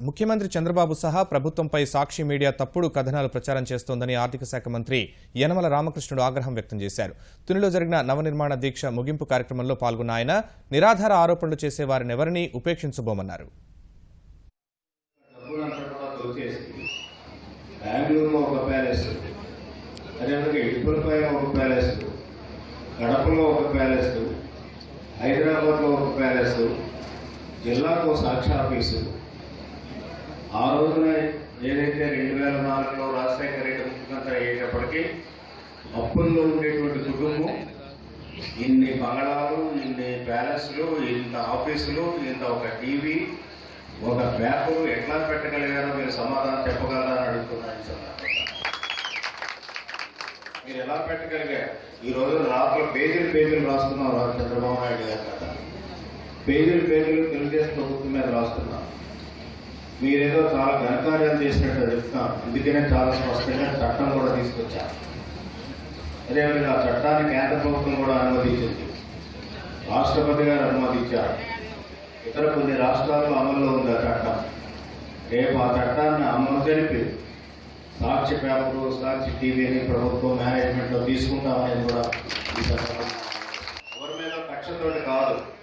ముఖ్యమంత్రి చంద్రబాబు సహా ప్రభుత్వంపై సాక్షి మీడియా తప్పుడు కథనాలు ప్రచారం చేస్తోందని ఆర్థిక శాఖ మంత్రి యనమల రామకృష్ణుడు ఆగ్రహం వ్యక్తం చేశారు. తునిలో జరిగిన నవనిర్మాణ దీక్ష ముగింపు కార్యక్రమంలో పాల్గొన్న ఆయన నిరాధార ఆరోపణలు చేసే వారినెవరినీ ఉపేక్షించబోమన్నారు. ఒక ప్యాలెస్. హైదరాబాద్లో ఒక ప్యాలెస్. జిల్లాకు సాక్షి ఆఫీసు. ఆ రోజున ఏదైతే రెండు వేల నాలుగులో రాజశేఖర రెడ్డి ముఖ్యమంత్రి అయ్యేటప్పటికీ అప్పుల్లో ఉండేటువంటి కుటుంబం ఇన్ని బంగళాలు ఇన్ని ప్యాలెస్లు ఇంత ఆఫీసులు ఇంత ఒక టీవీ ఒక పేపరు ఎట్లా పెట్టగలిగారో మీరు సమాధానం చెప్పగలరా అని అడుగుతున్నాను మీరు ఎలా పెట్టగలిగారు? ఈ రోజు రాత్రి పేజీలు పేజీలు రాస్తున్నారు రా చంద్రబాబు నాయుడు గారు కథ. పేజీలు పేజీలు తెలుగుదేశం ప్రభుత్వం మీద రాస్తున్నారు మీరేదో చాలా ఘనకార్యాలు చేసినట్టు చెప్తున్నాం అందుకనే చాలా స్పష్టంగా చట్టం కూడా తీసుకొచ్చారు. అదేవిధంగా ఆ చట్టాన్ని కేంద్ర ప్రభుత్వం కూడా అనుమతించింది. రాష్ట్రపతి గారు అనుమతించారు. ఇతర కొన్ని రాష్ట్రాల్లో అమల్లో ఉంది ఆ చట్టం. రేపు ఆ చట్టాన్ని అమలు జరిపి సాక్షి పేపరు సాక్షి టీవీని ప్రభుత్వం మేనేజ్మెంట్లో తీసుకుంటామనేది కూడా ఈ సందర్భంగా ఎవరి మీద కక్షతోటి కాదు.